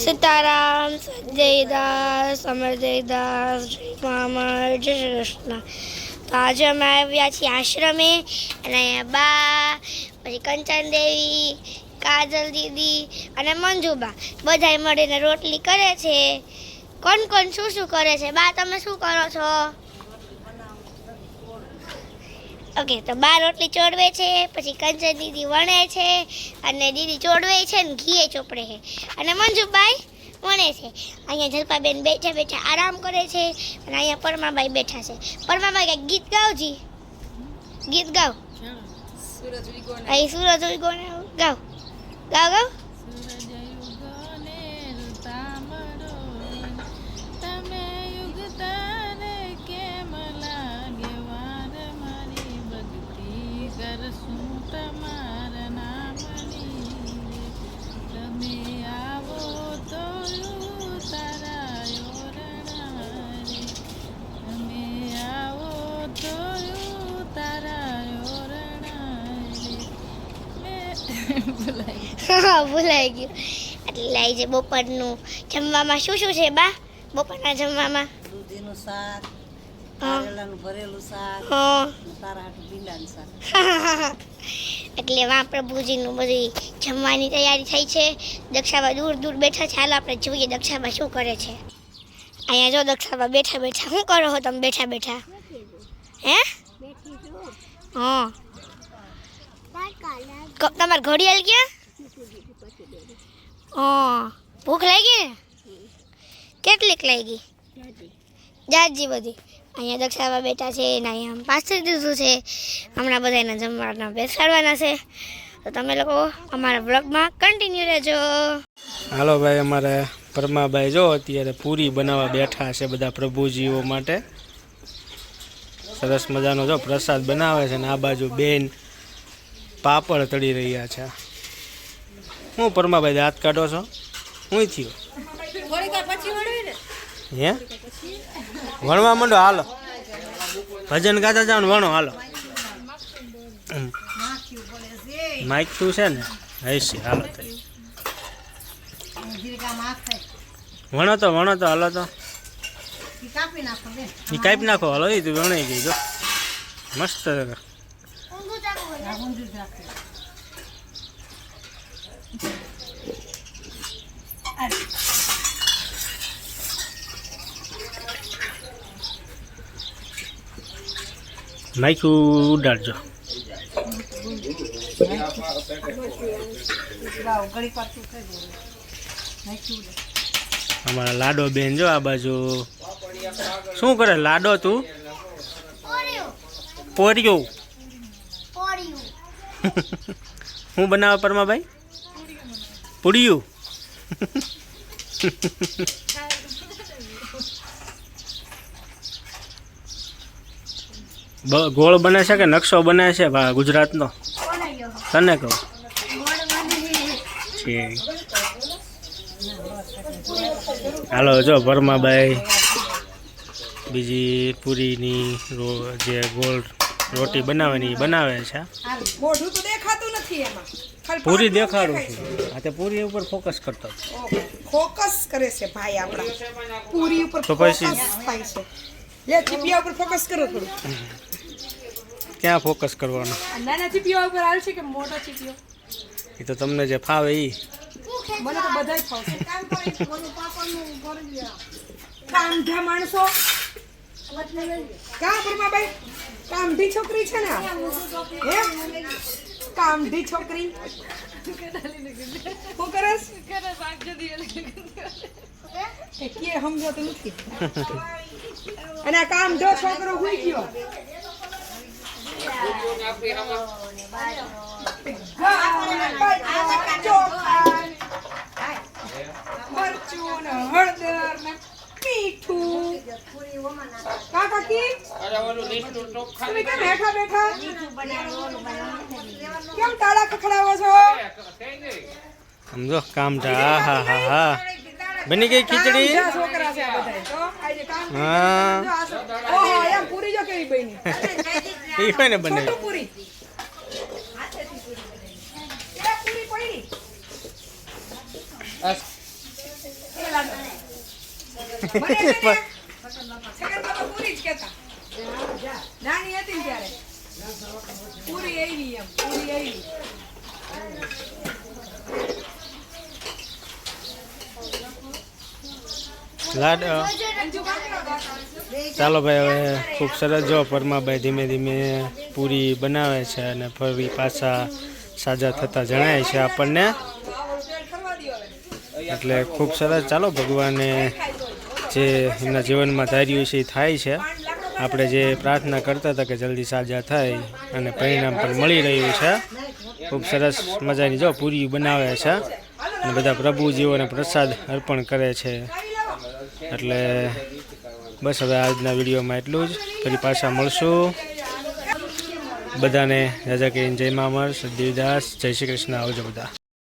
સીતારામ જયદાસ અમર જયદાસ દાસ જય મામર જય શ્રી કૃષ્ણ તો આજે અમે આવ્યા છીએ આશ્રમે અને અહીંયા બા, પછી કંચન દેવી, કાજલ દીદી અને મંજુબા. બધા મળીને રોટલી કરે છે. કોણ કોણ શું શું કરે છે? બા, તમે શું કરો છો? ઓકે તો બા રોટલી ચોડવે છે પછી કંચન દીદી વણે છે અને દીદી ચોડવે છે ને ઘીએ ચોપડે છે. અને મંજુભાઈ વણે છે. અહીંયા જલપાબેન બેઠા બેઠા આરામ કરે છે અને અહીંયા પરમાબાઈ બેઠા છે. પરમાબાઈ કંઈક ગીત ગાવજી ગીત ગાવ? અહીં સૂરજ ઉગ્યો ને ગાવ. ગાવ ગાવ. હા ભૂલાઈ ગયું. એટલે લાઈ છે બપોરનું જમવામાં. શું શું છે બા? બપોરના જમવામાં? દૂધીનું શાક કારેલાનું ભરેલું શાક હા. અને તારા હાટું ભીંડાનું શાક. એટલે વા પ્રભુજીનું બધી જમવાની તૈયારી થઈ છે. દક્ષાબા દૂર દૂર બેઠા છે. હાલો આપણે જોઈએ દક્ષાબા શું કરે છે. અહીંયા જો દક્ષાબા બેઠા બેઠા. શું કરો છો તમે બેઠા બેઠા? હે? હા. તમારે ઘડિયાળ ક્યાં ગયા? ભૂખ લાગી ને? કેટલીક લાગી? જાજી બધી. અહીંયા દક્ષાબા બેઠા છે, ને અહીંયા પાછળ દીધું છે. હમણાં બધા જમવાના બેસાડવાના છે. તો તમે લોકો અમારા બ્લોગમાં કન્ટિન્યુ રહેજો. હાલો ભાઈ, અમારે પરમાભાઈ જો અત્યારે પૂરી બનાવવા બેઠા છે બધા પ્રભુજીઓ માટે. સરસ મજાનો જો પ્રસાદ બનાવે છે ને આ બાજુ બેન પાપડ તળી રહ્યા છે. હું પરમાભાઈ દાંત કાઢો છો? હું થયો? હે? વણવા માંડો, હાલો. ભજન ગાતા જાઓ ને વણો, હાલો. માઇક તું છે ને હશે હાલો થઈ વણો તો વણો તો, હાલો તો. કાપી નાખો હાલો એ તું વણાઈ ગઈ, જો. મસ્ત ઉડાડજો નાખ્યું ને. અમારા લાડો બેન જો આ બાજુ. શું કરે? લાડો તું? પોરિયો હું બનાવે પરમાભાઈ? પૂડિયું. ગોળ બને છે કે નકશો બને છે ગુજરાતનો? તને કહું. હાલો, જો પરમાભાઈ, બીજી પૂરીની જે ગોળ રોટી બનાવવાની ઈ બનાવે છે. મોઢું તો દેખાતું નથી એમાં. પૂરી દેખાડું છું. આ તે પૂરી ઉપર ફોકસ કરતો ફોકસ કરે છે ભાઈ આપણા. પૂરી ઉપર તો પછી? થાય છે. લે ચીપિયા ઉપર ફોકસ કરો થોડું. ક્યાં ફોકસ કરવાનો? નાના ચીપિયા ઉપર હાલ છે કે મોટો ચીપિયો? એ તો તમને જે ફાવે એ મને તો બધાય ફાવશે. કામઢા માણસો. કા પરમાભાઈ? કામઢી છોકરી છે ને? હે? કામઢી છોકરી. હું કરસ? કે સમજાતું નથી. અને આ કામઢો છોકરો હુઈ ગયો. ચોખા મરચું ને હળદર ને મીઠું કા કાકી તમે કેમ હેઠા બેઠા કેમ તાળા ખખડાવો છો? સમજો કામ હા હા હા હા. બની ગઈ ખીચડી? કામઢા છોકરા છે આ બધાય. તો આજે કામ હા. ઓહો એમ પૂરી જો કેવી બની. એ કોને બને. છોટું પૂરી. એ પૂરી પડી. લાડો મને છે ને, છગનમાં તો પૂરી જ કહેતા. નાની હતી ત્યારે પૂરી આવી એમ, પૂરી આવી. ચાલો ભાઈ, હવે ખૂબ સરસ જો પરમાભાઈ ધીમે ધીમે પૂરી બનાવે છે અને ફરી પાછા સાજા થતા જણાય છે આપણને. એટલે ખૂબ સરસ ચાલો ભગવાને જે એમના જીવનમાં ધાર્યું છે એ થાય છે આપણે જે પ્રાર્થના કરતા હતા કે જલ્દી સાજા થાય અને પરિણામ પણ મળી રહ્યું છે. ખૂબ સરસ મજાની જો પૂરી બનાવે છે અને બધા પ્રભુજીઓને પ્રસાદ અર્પણ કરે છે. એટલે બસ હવે આજના વિડીયોમાં એટલું જ. ફરી પાછા મળશું. બધાને રાજા કે જય મામર સદીદાસ જય શ્રી કૃષ્ણ. આવજો બધા.